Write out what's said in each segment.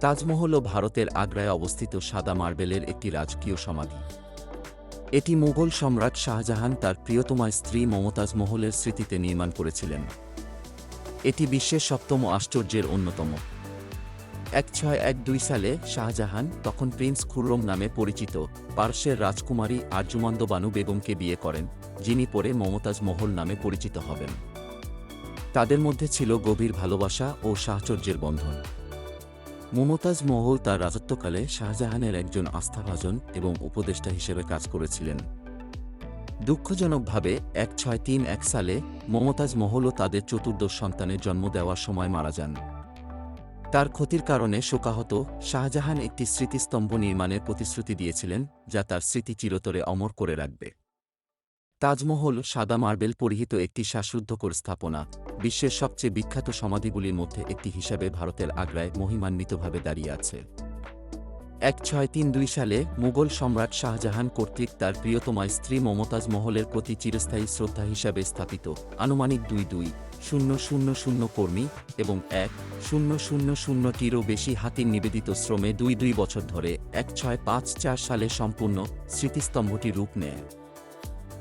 তাজমহল ভারতের আগ্রায় অবস্থিত সাদা মার্বেলের একটি রাজকীয় সমাধি। এটি মুঘল সম্রাট শাহজাহান তার প্রিয়তমা স্ত্রী মমতাজ মহলের স্মৃতিতে নির্মাণ করেছিলেন। এটি বিশ্বের সপ্তম আশ্চর্যের অন্যতম। এক ছয় এক দুই সালে শাহজাহান, তখন প্রিন্স খুররম নামে পরিচিত পারস্যের রাজকুমারী আর্জুমন্দ বানু বেগমকে বিয়ে করেন, যিনি পরে মমতাজ মহল নামে পরিচিত হবেন। তাদের মধ্যে ছিল গভীর ভালোবাসা ও সাহচর্যের বন্ধন। মমতাজ মহল তার রাজত্বকালে শাহজাহানের একজন আস্থাভাজন এবং উপদেষ্টা হিসেবে কাজ করেছিলেন। দুঃখজনকভাবে, এক ছয় তিন এক সালে মমতাজ মহলও তাদের চতুর্দশ সন্তানের জন্ম দেওয়ার সময় মারা যান। তার ক্ষতির কারণে শোকাহত শাহজাহান একটি স্মৃতিস্তম্ভ নির্মাণের প্রতিশ্রুতি দিয়েছিলেন, যা তার স্মৃতি চিরতরে অমর করে রাখবে। তাজমহল সাদা মার্বেল পরিহিত একটি শ্বাসরুদ্ধকর স্থাপনা। বিশ্বের সবচেয়ে বিখ্যাত সমাধিগুলির মধ্যে একটি হিসাবে ভারতের আগ্রায় মহিমান্বিতভাবে দাঁড়িয়ে আছে। এক ছয় তিন দুই সালে মুঘল সম্রাট শাহজাহান কর্তৃক তার প্রিয়তমা স্ত্রী মমতাজ মহলের প্রতি চিরস্থায়ী শ্রদ্ধা হিসাবে স্থাপিত আনুমানিক দুই দুই শূন্য শূন্য শূন্য কর্মী এবং এক শূন্য শূন্য শূন্যটিরও বেশি হাতির নিবেদিত শ্রমে দুই দুই বছর ধরে এক ছয় পাঁচ চার সালে সম্পূর্ণ স্মৃতিস্তম্ভটি রূপ নেয়।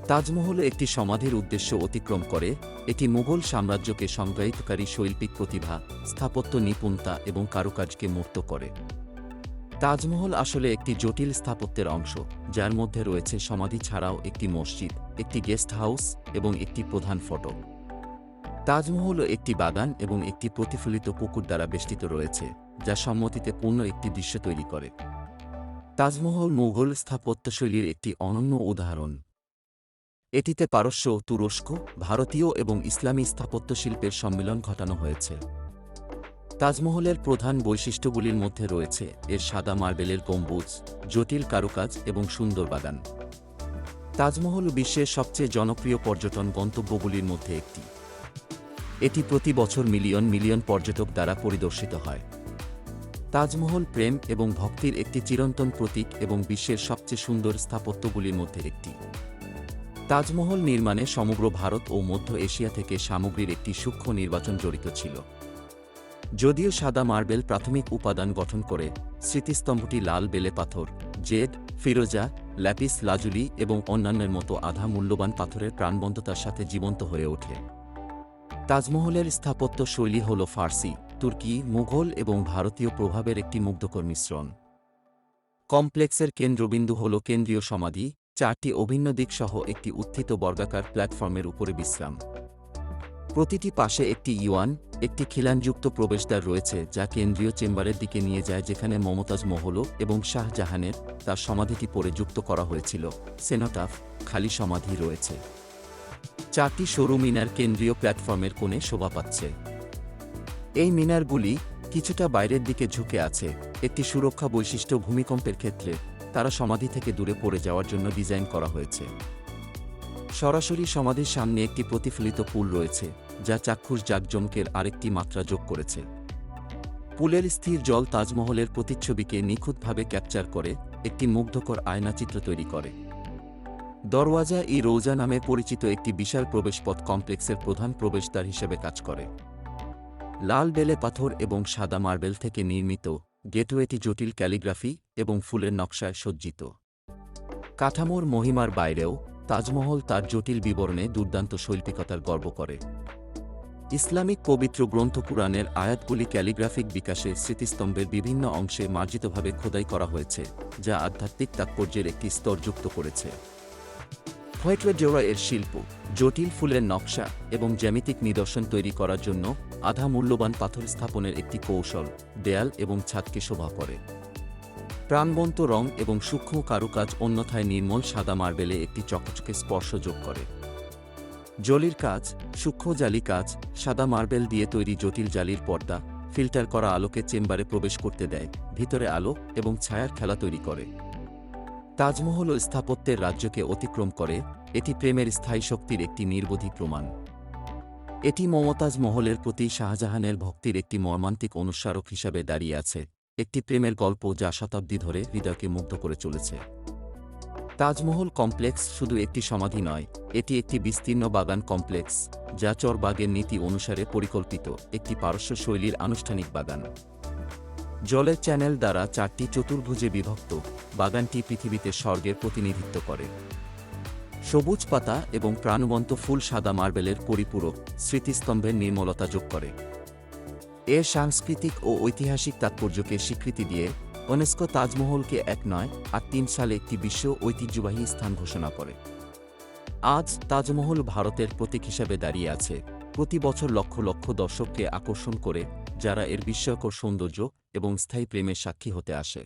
তাজমহল একটি সমাধির উদ্দেশ্য অতিক্রম করে এটি মুঘল সাম্রাজ্যকে সংজ্ঞায়িতকারী শৈল্পিক প্রতিভা, স্থাপত্য নিপুণতা এবং কারুকাজকে মুক্ত করে। তাজমহল আসলে একটি জটিল স্থাপত্যের অংশ, যার মধ্যে রয়েছে সমাধি ছাড়াও একটি মসজিদ, একটি গেস্ট হাউস এবং একটি প্রধান ফটক। তাজমহল একটি বাগান এবং একটি প্রতিফলিত পুকুর দ্বারা বেষ্টিত রয়েছে, যা সম্মতিতে পূর্ণ একটি দৃশ্য তৈরি করে। তাজমহল মুঘল স্থাপত্যশৈলীর একটি অনন্য উদাহরণ। এটিতে পারস্য, তুরস্ক, ভারতীয় এবং ইসলামী স্থাপত্যশিল্পের সম্মিলন ঘটানো হয়েছে। তাজমহলের প্রধান বৈশিষ্ট্যগুলির মধ্যে রয়েছে এর সাদা মার্বেলের গম্বুজ, জটিল কারুকাজ এবং সুন্দর বাগান। তাজমহল বিশ্বের সবচেয়ে জনপ্রিয় পর্যটন গন্তব্যগুলির মধ্যে একটি। এটি প্রতি বছর মিলিয়ন মিলিয়ন পর্যটক দ্বারা পরিদর্শিত হয়। তাজমহল প্রেম এবং ভক্তির একটি চিরন্তন প্রতীক এবং বিশ্বের সবচেয়ে সুন্দর স্থাপত্যগুলির মধ্যে একটি। তাজমহল নির্মাণে সমগ্র ভারত ও মধ্য এশিয়া থেকে সামগ্রীর একটি সূক্ষ্ম নির্বাচন জড়িত ছিল। যদিও সাদা মার্বেল প্রাথমিক উপাদান গঠন করে স্মৃতিস্তম্ভটি লাল বেলে পাথর, জেড, ফিরোজা, ল্যাপিস লাজুলি এবং অন্যান্যের মতো আধা মূল্যবান পাথরের প্রাণবন্ততার সাথে জীবন্ত হয়ে ওঠে। তাজমহলের স্থাপত্য শৈলী হল ফার্সি, তুর্কি, মুঘল এবং ভারতীয় প্রভাবের একটি মুগ্ধকর মিশ্রণ। কমপ্লেক্সের কেন্দ্রবিন্দু হল কেন্দ্রীয় সমাধি চারটি অভিন্ন দিক সহ একটি উত্থিত বর্গাকার প্ল্যাটফর্মের উপরে বিশ্রাম। প্রতিটি পাশে একটি ইউয়ান, একটি খিলানযুক্ত প্রবেশদ্বার রয়েছে যা কেন্দ্রীয় চেম্বারের দিকে নিয়ে যায় যেখানে মমতাজ মহল এবং শাহজাহানের তার সমাধিটি পরে যুক্ত করা হয়েছিল। সেনোটাফ, খালি সমাধি রয়েছে। চারটি সরু মিনার কেন্দ্রীয় প্ল্যাটফর্মের কোণে শোভা পাচ্ছে। এই মিনারগুলি কিছুটা বাইরের দিকে ঝুঁকে আছে। একটি সুরক্ষা বৈশিষ্ট্য ভূমিকম্পের ক্ষেত্রে তারা সমাধি থেকে দূরে পড়ে যাওয়ার জন্য ডিজাইন করা হয়েছে। সরাসরি সমাধির সামনে একটি প্রতিফলিত পুল রয়েছে, যা চাক্ষুষ জাকজমকের আরেকটি মাত্রা যোগ করেছে। পুলের স্থির জল তাজমহলের প্রতিচ্ছবিকে নিখুঁতভাবে ক্যাপচার করে একটি মুগ্ধকর আয়নাচিত্র তৈরি করে। দরওয়াজা ই রৌজা নামে পরিচিত একটি বিশাল প্রবেশপথ কমপ্লেক্সের প্রধান প্রবেশদ্বার হিসেবে কাজ করে। লাল বেলে পাথর এবং সাদা মার্বেল থেকে নির্মিত গেটওয়েটি জটিল ক্যালিগ্রাফি এবং ফুলের নকশায় সজ্জিত। কাঠামোর মহিমার বাইরেও তাজমহল তার জটিল বিবরণে দুর্দান্ত শৈল্পিকতার গর্ব করে। ইসলামিক পবিত্র গ্রন্থ পুরাণের আয়াতগুলি ক্যালিগ্রাফিক বিকাশে স্মৃতিস্তম্ভের বিভিন্ন অংশে মার্জিতভাবে খোদাই করা হয়েছে, যা আধ্যাত্মিক তাৎপর্যের একটি স্তর যুক্ত করেছে। হোয়াইটওয়েডোরা এর শিল্প, জটিল ফুলের নকশা এবং জ্যামিতিক নিদর্শন তৈরি করার জন্য আধা মূল্যবান পাথর স্থাপনের একটি কৌশল, দেয়াল এবং ছাদকে শোভা করে। প্রাণবন্ত রং এবং সূক্ষ্ম কারুকাজ অন্যথায় নির্মল সাদা মার্বেলে একটি চকচকে স্পর্শ যোগ করে। জলির কাজ, সূক্ষ্ম জালি কাজ, সাদা মার্বেল দিয়ে তৈরি জটিল জালির পর্দা, ফিল্টার করা আলোকে চেম্বারে প্রবেশ করতে দেয়, ভিতরে আলো এবং ছায়ার খেলা তৈরি করে। তাজমহল স্থাপত্যের রাজ্যকে অতিক্রম করে, এটি প্রেমের স্থায়ী শক্তির একটি নির্বোধী প্রমাণ। এটি মমতাজ মহলের প্রতি শাহজাহানের ভক্তির একটি মর্মান্তিক অনুস্মারক হিসাবে দাঁড়িয়ে আছে, একটি প্রেমের গল্প যা শতাব্দী ধরে হৃদয়কে মুগ্ধ করে চলেছে। তাজমহল কমপ্লেক্স শুধু একটি সমাধি নয়, এটি একটি বিস্তীর্ণ বাগান কমপ্লেক্স, যা চরবাগের নীতি অনুসারে পরিকল্পিত, একটি পারস্য শৈলীর আনুষ্ঠানিক বাগান। জলের চ্যানেল দ্বারা চারটি চতুর্ভুজে বিভক্ত, বাগানটি পৃথিবীতে স্বর্গের প্রতিনিধিত্ব করে। সবুজ পাতা এবং প্রাণবন্ত ফুল সাদা মার্বেলের পরিপূরক স্মৃতিস্তম্ভের নির্মলতা যোগ করে। এর সাংস্কৃতিক ও ঐতিহাসিক তাৎপর্যকে স্বীকৃতি দিয়ে ইউনেস্কো তাজমহলকে এক নয়, আর তিন সালে একটি বিশ্ব ঐতিহ্যবাহী স্থান ঘোষণা করে। আজ তাজমহল ভারতের প্রতীক হিসাবে দাঁড়িয়ে আছে। প্রতি বছর লক্ষ লক্ষ দর্শককে আকর্ষণ করে, যারা এর বিস্ময়কর সৌন্দর্য এবং স্থায়ী প্রেমের সাক্ষী হতে আসে।